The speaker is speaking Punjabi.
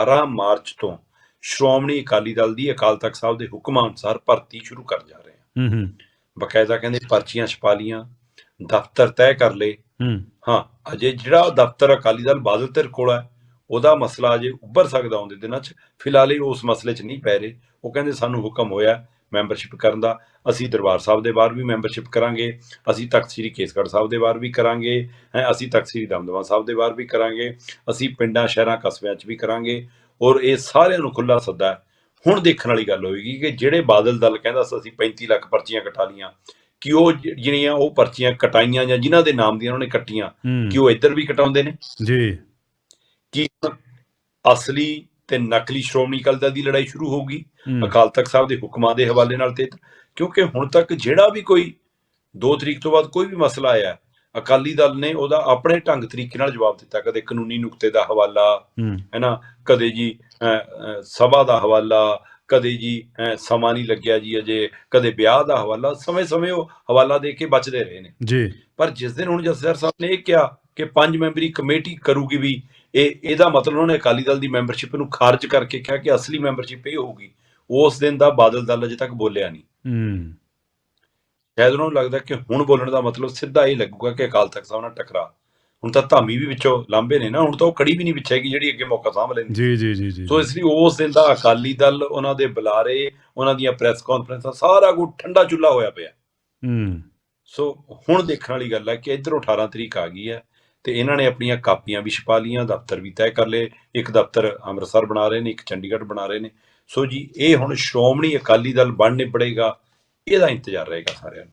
18 ਮਾਰਚ ਤੋਂ ਸ਼੍ਰੋਮਣੀ ਅਕਾਲੀ ਦਲ ਦੀ ਅਕਾਲ ਤਖਤ ਸਾਹਿਬ ਦੇ ਹੁਕਮਾਂ ਅਨੁਸਾਰ ਭਰਤੀ ਸ਼ੁਰੂ ਕਰ ਜਾ ਰਹੇ ਹਾਂ। ਹੂੰ ਹੂੰ। ਬਕਾਇਦਾ ਕਹਿੰਦੇ ਪਰਚੀਆਂ ਛਪਾ ਲੀਆਂ ਦਫ਼ਤਰ ਤੈਅ ਕਰ ਲਏ। ਹੂੰ। ਹਾਂ ਅਜੇ ਜਿਹੜਾ ਦਫ਼ਤਰ ਅਕਾਲੀ ਦਲ ਬਾਦਲ ਧਿਰ ਕੋਲ ਹੈ ਉਹਦਾ ਮਸਲਾ ਅਜੇ ਉੱਭਰ ਸਕਦਾ ਆਉਂਦੇ ਦਿਨਾਂ 'ਚ। ਫਿਲਹਾਲ ਇਹ ਉਸ ਮਸਲੇ 'ਚ ਨਹੀਂ ਪੈ ਰਹੇ। ਉਹ ਕਹਿੰਦੇ ਸਾਨੂੰ ਹੁਕਮ ਹੋਇਆ ਮੈਂਬਰਸ਼ਿਪ ਕਰਨ ਦਾ ਅਸੀਂ ਦਰਬਾਰ ਸਾਹਿਬ ਦੇ ਬਾਹਰ ਵੀ ਮੈਂਬਰਸ਼ਿਪ ਕਰਾਂਗੇ ਅਸੀਂ ਤਖਤ ਸ੍ਰੀ ਕੇਸਗੜ੍ਹ ਸਾਹਿਬ ਦੇ ਬਾਹਰ ਵੀ ਕਰਾਂਗੇ ਹੈ ਅਸੀਂ ਤਖਤ ਸ੍ਰੀ ਦਮਦਮਾ ਸਾਹਿਬ ਦੇ ਬਾਹਰ ਵੀ ਕਰਾਂਗੇ ਅਸੀਂ ਪਿੰਡਾਂ ਸ਼ਹਿਰਾਂ ਕਸਬਿਆਂ 'ਚ ਵੀ ਕਰਾਂਗੇ ਔਰ ਇਹ ਸਾਰਿਆਂ ਨੂੰ ਖੁੱਲਾ ਸੱਦਾ ਹੈ। ਹੁਣ ਦੇਖਣ ਵਾਲੀ ਗੱਲ ਹੋਏਗੀ ਕਿ ਜਿਹੜੇ ਬਾਦਲ ਦਲ ਕਹਿੰਦਾ ਸੀ ਅਸੀਂ 35 ਲੱਖ ਪਰਚੀਆਂ ਕਟਾ ਲੀਆਂ ਕਿ ਉਹ ਜਿਹੜੀਆਂ ਉਹ ਪਰਚੀਆਂ ਕਟਾਈਆਂ ਜਾਂ ਜਿਨ੍ਹਾਂ ਦੇ ਨਾਮ ਦੀਆਂ ਉਹਨਾਂ ਨੇ ਕੱਟੀਆਂ ਕਿ ਉਹ ਇੱਧਰ ਵੀ ਕਟਾਉਂਦੇ ਨੇ? ਜੀ। ਕਿ ਅਸਲੀ ਤੇ ਨਕਲੀ ਸ਼੍ਰੋਮਣੀ ਅਕਾਲੀ ਦਲ ਦੀ ਲੜਾਈ ਸ਼ੁਰੂ ਹੋਊਗੀ ਅਕਾਲ ਤਖਤ ਸਾਹਿਬ ਦੇ ਹੁਕਮਾਂ ਦੇ ਹਵਾਲੇ ਨਾਲ ਤੇ ਕਿਉਂਕਿ ਹੁਣ ਤੱਕ ਜਿਹੜਾ ਵੀ ਕੋਈ 2 ਤਰੀਕ ਤੋਂ ਬਾਅਦ ਕੋਈ ਵੀ ਮਸਲਾ ਆਇਆ ਅਕਾਲੀ ਦਲ ਨੇ ਉਹਦਾ ਆਪਣੇ ਢੰਗ ਤਰੀਕੇ ਨਾਲ ਜਵਾਬ ਦਿੱਤਾ। ਕਦੇ ਕਾਨੂੰਨੀ ਨੁਕਤੇ ਦਾ ਹਵਾਲਾ ਹੂੰ। ਹੈ ਨਾ ਕਦੇ ਜੀ ਸਭਾ ਦਾ ਹਵਾਲਾ ਕਦੇ ਜੀ ਸਮਾਂ ਨਹੀਂ ਲੱਗਿਆ ਜੀ ਅਜੇ ਕਦੇ ਵਿਆਹ ਦਾ ਹਵਾਲਾ ਸਮੇਂ-ਸਮੇਂ ਉਹ ਹਵਾਲਾ ਦੇ ਕੇ ਬਚਦੇ ਰਹੇ ਨੇ। ਜੀ। ਪਰ ਜਿਸ ਦਿਨ ਹੁਣ ਜਸਦਾਰ ਸਾਹਿਬ ਨੇ ਇਹ ਕਿਹਾ ਕਿ ਪੰਜ ਮੈਂਬਰੀ ਕਮੇਟੀ ਕਰੂਗੀ ਵੀ ਇਹ ਇਹਦਾ ਮਤਲਬ ਉਹਨਾਂ ਨੇ ਅਕਾਲੀ ਦਲ ਦੀ ਮੈਂਬਰਸ਼ਿਪ ਨੂੰ ਖਾਰਜ ਕਰਕੇ ਕਿਹਾ ਕਿ ਅਸਲੀ ਮੈਂਬਰਸ਼ਿਪ ਇਹ ਹੋਊਗੀ। ਉਸ ਦਿਨ ਦਾ ਬਾਦਲ ਦਲ ਅਜੇ ਤੱਕ ਬੋਲਿਆ ਨਹੀਂ। ਹੂੰ। ਸ਼ਾਇਦ ਉਹਨਾਂ ਨੂੰ ਲੱਗਦਾ ਕਿ ਹੁਣ ਬੋਲਣ ਦਾ ਮਤਲਬ ਸਿੱਧਾ ਇਹ ਲੱਗੂਗਾ ਕਿ ਅਕਾਲ ਤਖਤ ਸਾਹਿਬ ਨਾਲ ਟਕਰਾ। ਹੁਣ ਤਾਂ ਧਾਮੀ ਵੀ ਵਿੱਚੋਂ ਲਾਂਬੇ ਨੇ ਨਾ ਹੁਣ ਤਾਂ ਉਹ ਕੜੀ ਵੀ ਨਹੀਂ ਵਿਛੇਗੀ ਜਿਹੜੀ ਅੱਗੇ ਮੌਕਾ ਸਾਂਭ ਲੈਂਦੀ। ਜੀ ਜੀ ਜੀ ਜੀ। ਸੋ ਇਸ ਲਈ ਉਸ ਦਿਨ ਦਾ ਅਕਾਲੀ ਦਲ ਉਹਨਾਂ ਦੇ ਬੁਲਾਰੇ ਉਹਨਾਂ ਦੀਆਂ ਪ੍ਰੈਸ ਕਾਨਫਰੰਸਾਂ ਸਾਰਾ ਕੁਝ ਠੰਡਾ ਚੁੱਲਾ ਹੋਇਆ ਪਿਆ। ਹੂੰ। ਸੋ ਹੁਣ ਦੇਖਣ ਵਾਲੀ ਗੱਲ ਹੈ ਕਿ ਇਧਰੋਂ 18 ਤਰੀਕ ਆ ਗਈ ਹੈ। ਤੇ ਇਹਨਾਂ ਨੇ ਆਪਣੀਆਂ ਕਾਪੀਆਂ ਵੀ ਛਪਾ ਲੀਆਂ ਦਫ਼ਤਰ ਵੀ ਤੈਅ ਕਰ ਲਏ। ਇੱਕ ਦਫ਼ਤਰ ਅੰਮ੍ਰਿਤਸਰ ਬਣਾ ਰਹੇ ਨੇ, ਇੱਕ ਚੰਡੀਗੜ੍ਹ ਬਣਾ ਰਹੇ ਨੇ। ਸੋ ਜੀ, ਇਹ ਹੁਣ ਸ਼੍ਰੋਮਣੀ ਅਕਾਲੀ ਦਲ ਬਣ ਨਿਬੜੇਗਾ ਇਹਦਾ ਇੰਤਜ਼ਾਰ ਰਹੇਗਾ ਸਾਰਿਆਂ ਨੂੰ।